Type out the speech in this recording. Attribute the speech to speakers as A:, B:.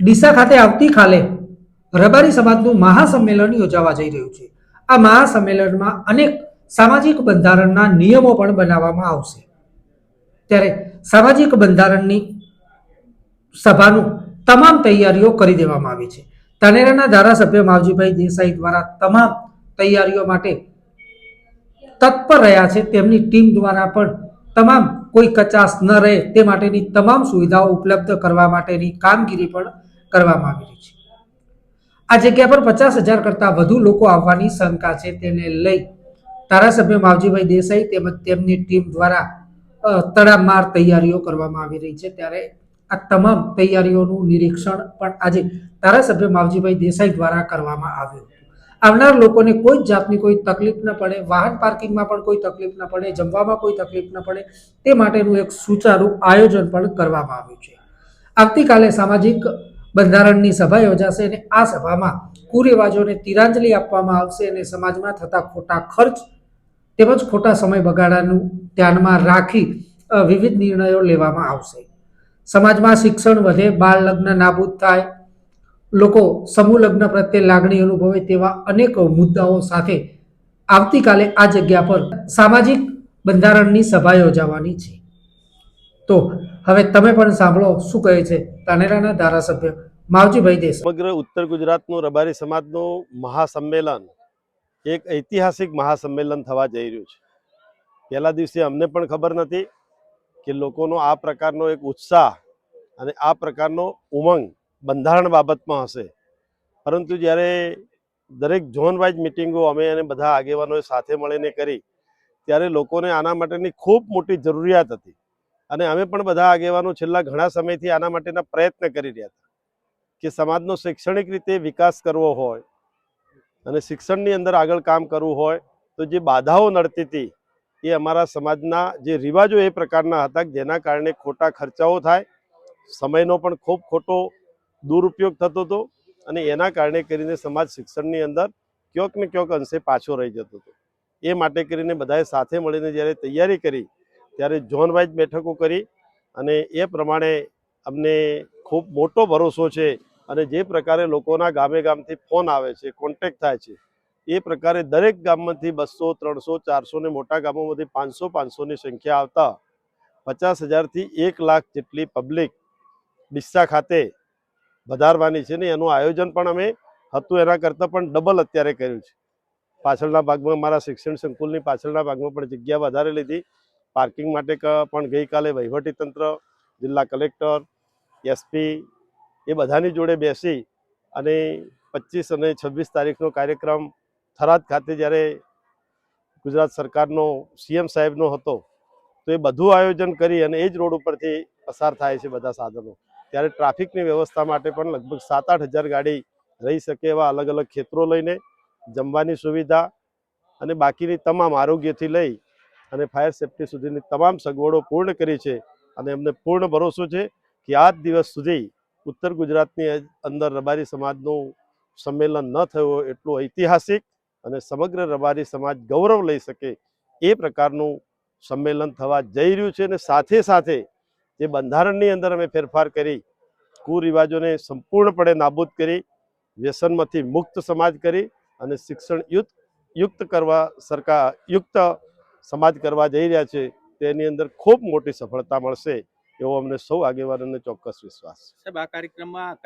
A: ડીસા ખાતે આવતીકાલે રબારી સમાજનું મહાસંમેલન યોજાવા જઈ રહ્યું છે. આ મહાસંમેલનમાં અનેક સામાજિક બંધારણના નિયમો પણ બનાવવામાં આવશે. ત્યારે સામાજિક બંધારણની સભાનું તમામ તૈયારીઓ કરી દેવામાં આવી છે. તાનેરાના ધારાસભ્ય માવજીભાઈ દેસાઈ દ્વારા તમામ તૈયારીઓ માટે તત્પર રહ્યા છે. તેમની ટીમ દ્વારા પણ તમામ કોઈ કચાશ ન રહે તે માટેની તમામ સુવિધાઓ ઉપલબ્ધ કરવા માટેની કામગીરી પણ કરવામાં આવી રહી છે. આ જગ્યા પર પચાસ હજાર કરતાં વધુ લોકો આવવાની શંકા છે તેને લઈ ધારાસભ્ય માવજીભાઈ દેસાઈ તેમજ તેમની ટીમ દ્વારા તડામાર તૈયારીઓ કરવામાં આવી રહી છે. ત્યારે આ તમામ તૈયારીઓનું નિરીક્ષણ પણ આજે ધારાસભ્ય માવજીભાઈ દેસાઈ દ્વારા કરવામાં આવ્યું. આવનાર લોકોને કોઈ જ જાતની કોઈ તકલીફ ન પડે, વાહન પાર્કિંગમાં પણ કોઈ તકલીફ ન પડે, જમવામાં કોઈ તકલીફ ન પડે, તે માટેનું એક સુચારુ આયોજન પણ કરવામાં આવ્યું છે. આવતીકાલે સામાજિક બંધારણની સભા યોજાશે અને આ સભામાં કુરિવાજોને તિરાંજલિ આપવામાં આવશે અને સમાજમાં થતા ખોટા ખર્ચ તેમજ ખોટા સમય બગાડાનું ધ્યાનમાં રાખી વિવિધ નિર્ણયો લેવામાં આવશે. સમાજમાં શિક્ષણ વધે બાળ લગ્ન નાબૂદ થાય લોકો સમૂહ લગ્ન પ્રત્યે લાગણી અનુભવે તેવા અનેક મુદ્દાઓ સાથે આવતીકાલે આ જગ્યા પર સામાજિક બંધારણની સભા યોજાવાની છે. તો હવે તમે પણ સાંભળો શું કહે છે તાનેરાના ધારાસભ્ય માવજીભાઈ દેસાઈ.
B: સમગ્ર ઉત્તર ગુજરાતનું રબારી સમાજનું મહાસંમેલન એક ઐતિહાસિક મહાસંમેલન થવા જઈ રહ્યું છે. પહેલા દિવસે અમને પણ ખબર નથી કે લોકોનો આ પ્રકારનો એક ઉત્સાહ અને આ પ્રકારનો ઉમંગ બંધારણ બાબતમાં હશે. પરંતુ જ્યારે દરેક ઝોન વાઇઝ મિટિંગો અમે અને બધા આગેવાનોએ સાથે મળીને કરી, ત્યારે લોકોને આના માટેની ખૂબ મોટી જરૂરિયાત હતી. અને અમે પણ બધા આગેવાનો છેલ્લા ઘણા સમયથી આના માટેના પ્રયત્ન કરી રહ્યા હતા કે સમાજનો શૈક્ષણિક રીતે વિકાસ કરવો હોય અને શિક્ષણની અંદર આગળ કામ કરવું હોય, તો જે બાધાઓ નડતી હતી એ અમારા સમાજના જે રિવાજો એ પ્રકારના હતા જેના કારણે ખોટા ખર્ચાઓ થાય, સમયનો પણ ખૂબ ખોટો દુરુપયોગ થતો હતો અને એના કારણે કરીને સમાજ શિક્ષણની અંદર ક્યોંક ને ક્યોંક અંશે પાછો રહી જતો હતો. એ માટે કરીને બધાએ સાથે મળીને જ્યારે તૈયારી કરી, ત્યારે ઝોન વાઇઝ બેઠકો કરી અને એ પ્રમાણે અમને ખૂબ મોટો ભરોસો છે અને જે પ્રકારે લોકોના ગામે ગામથી ફોન આવે છે, કોન્ટેક્ટ થાય છે, એ પ્રકારે દરેક ગામમાંથી બસો, ત્રણસો, ચારસો ને મોટા ગામોમાંથી પાંચસો, પાંચસોની સંખ્યા આવતા પચાસ હજારથી એક લાખ જેટલી પબ્લિક ડિસ્સા ખાતે વધારવાની છે ને એનું આયોજન પણ અમે હતું, એના કરતાં પણ ડબલ અત્યારે કર્યું છે. પાછળના ભાગમાં મારા શિક્ષણ સંકુલની પાછળના ભાગમાં પણ જગ્યા વધારે લીધી. પાર્કિંગ માટે પણ ગઈકાલે વહીવટીતંત્ર, જિલ્લા કલેક્ટર એસપી એ બધાની જોડે બેસી અને પચીસ અને છવ્વીસ તારીખનો કાર્યક્રમ થરાદ ખાતે જ્યારે ગુજરાત સરકારનો સીએમ સાહેબનો હતો, તો એ બધું આયોજન કરી અને એ જ રોડ ઉપરથી પસાર થાય છે બધા સાધનો. ત્યારે ટ્રાફિકની વ્યવસ્થા માટે પણ લગભગ સાત આઠ હજાર ગાડી રહી શકે એવા અલગ અલગ ક્ષેત્રો લઈને જમવાની સુવિધા અને બાકીની તમામ આરોગ્યથી લઈ અને ફાયર સેફટી સુધીની તમામ સગવડો પૂર્ણ કરી છે અને એમને પૂર્ણ ભરોસો છે કે આ દિવસ સુધી ઉત્તર ગુજરાતની અંદર રબારી સમાજનું સંમેલન ન થયું એટલું ઐતિહાસિક અને સમગ્ર રબારી સમાજ ગૌરવ લઈ શકે એ પ્રકારનું સંમેલન થવા જઈ રહ્યું છે અને સાથે સાથે જે બંધારણની અંદર અમે ફેરફાર કરી, કુરિવાજોને સંપૂર્ણપણે નાબૂદ કરી, વ્યસનમાંથી મુક્ત સમાજ કરી અને શિક્ષણ યુક્ત યુક્ત કરવા સરકાર, યુક્ત સમાજ કરવા જઈ રહ્યા છે, તેની અંદર ખૂબ મોટી સફળતા મળશે એવો અમને સૌ આગેવાનોને ચોક્કસ વિશ્વાસ છે.
C: આ કાર્યક્રમમાં